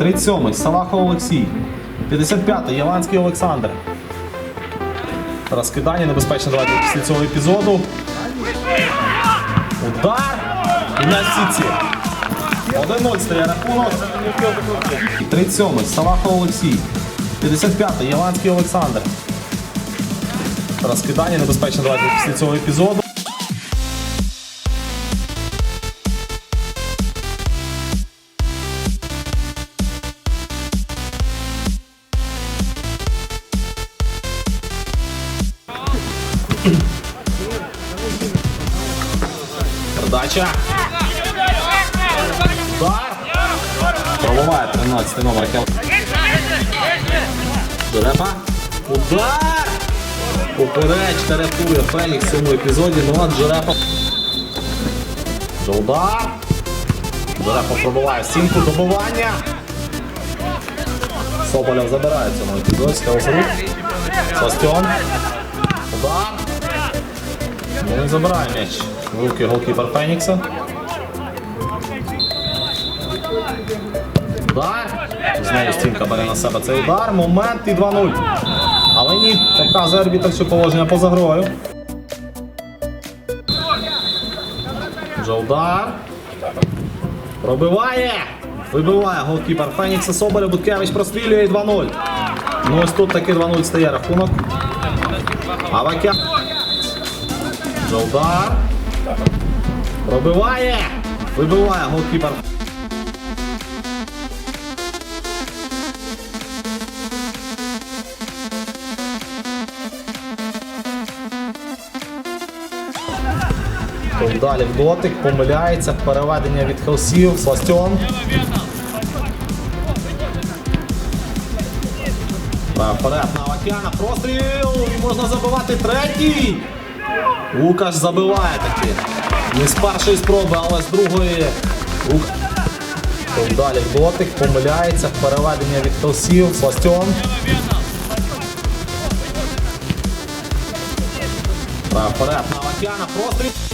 37-й Салахов Олексій. 55-й Яланський Олександр. Розкидання небезпечно давайте після цього епізоду. Удар. І на сітці. 1-0 стає рахунок. 37-й Салахов Олексій. 55-й Яланський Олександр. Розкидання небезпечно давайте після цього епізоду. Передача. Удар. Пробиває 13 номер Хел. Дурепа. Удар! Поперечка рятує Фенікс в цьому епізоді. Ну а Джерепа. Удар. Джерепа пробиває стінку добивання. Соболєв забирає цьому епізоді. Состьон. Удар. Він забирає м'яч руки голкіпер Фенікса. Удар. Знову стінка бере на себе цей удар. Момент і 2-0. Але ні, показує арбітр, що положення поза грою. Вже удар. Пробиває. Вибиває голкіпер Фенікса Соболя. Буткевич прострілює і 2-0. Ну ось тут таки 2-0 стає рахунок. Авакя. Вже удар. Пробиває. Вибиває голкіпер. Далі дотик, помиляється, переведення від хелсів, Сластьон. Вперед на Авакяна, простріл! Можна забивати третій. Лукаш забиває таки. Не з першої спроби, але з другої. Лук... Далі дотик, помиляється, переведення від Толсів, Сластьон. Перед на Авакяна, простріл.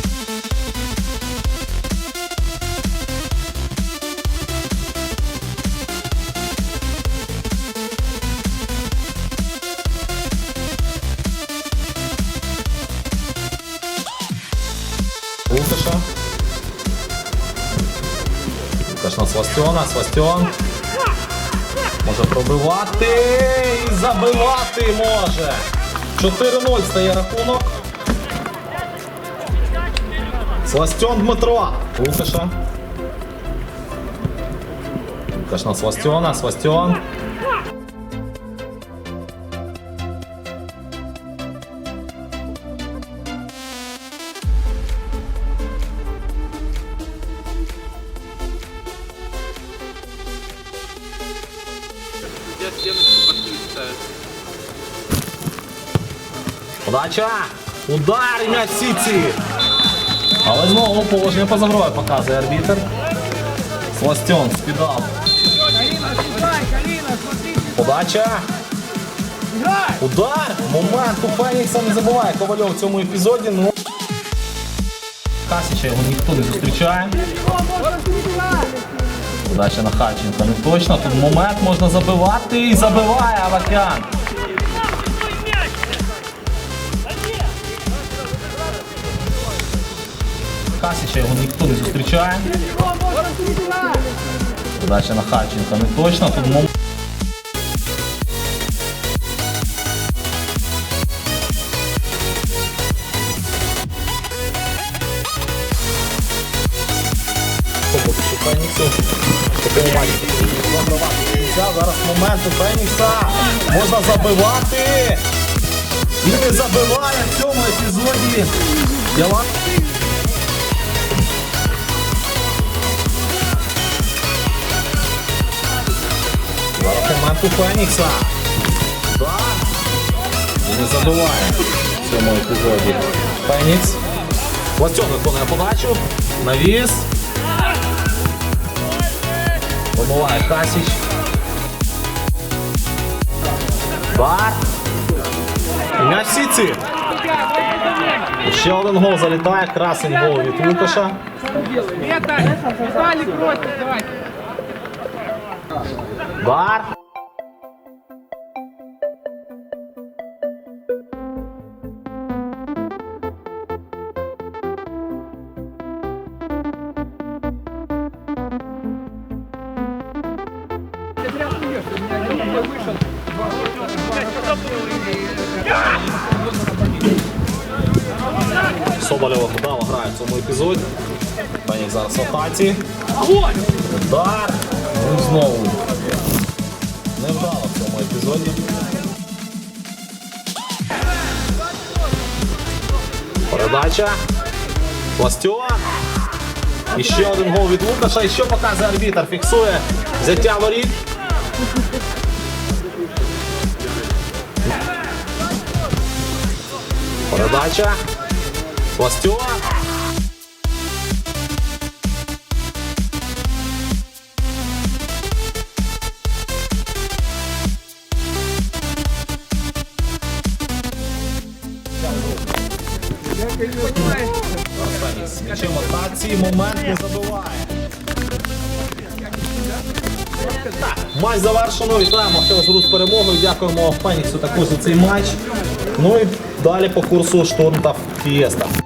Лукаша. Лукаш на Свастьона, Свастьон. Може пробивати і забивати може. 4-0 стає рахунок. Сластьон Дмитро. Лукаша. Лукаш на Свастьона, Свастьон. Я стеночку подкинуть ставят. Подача! Удар м'яч в сітці! Але знову положення поза грою показує арбітр. Сластьон спідав. Подача. Удар! Момент у Фенікса не забуває Ковальов в цьому епізоді. Ну... Касіча його ніхто не зустрічає. Подача на Харченка не точно. Тут момент можна забивати і забиває Авакян. Касіча його ніхто не зустрічає. Подача на Харченка не точно. Тут мом... Феніксу в такому. Зараз момент у Фенікса. Можна забивати. І не забиває в цьому епізоді. Зараз момент у Фенікса. Да. І не забиває в цьому епізоді. Фенікс. Ластьон виконує подачу. Навіс. Пробиває Касіч. Бар. І м'яч сіці. Ще один гол залітає. Красень гол від Лукаша. Это, Соболєва вдало грає в цьому епізоді. Фенікс зараз в атаці. Удар. Ну знову. Не вдало в цьому епізоді. Передача. Пластьова. І ще один гол від Лукаша. І що показує арбітр? Фіксує взяття воріт. Передача. Пластьова. Фенікс. М'ячем в. Момент не забиває. Так, матч завершено. Вітаємо Хелсру з перемогою. Дякуємо Феніксу також за цей матч. Ну і далі по курсу штурм та фієста.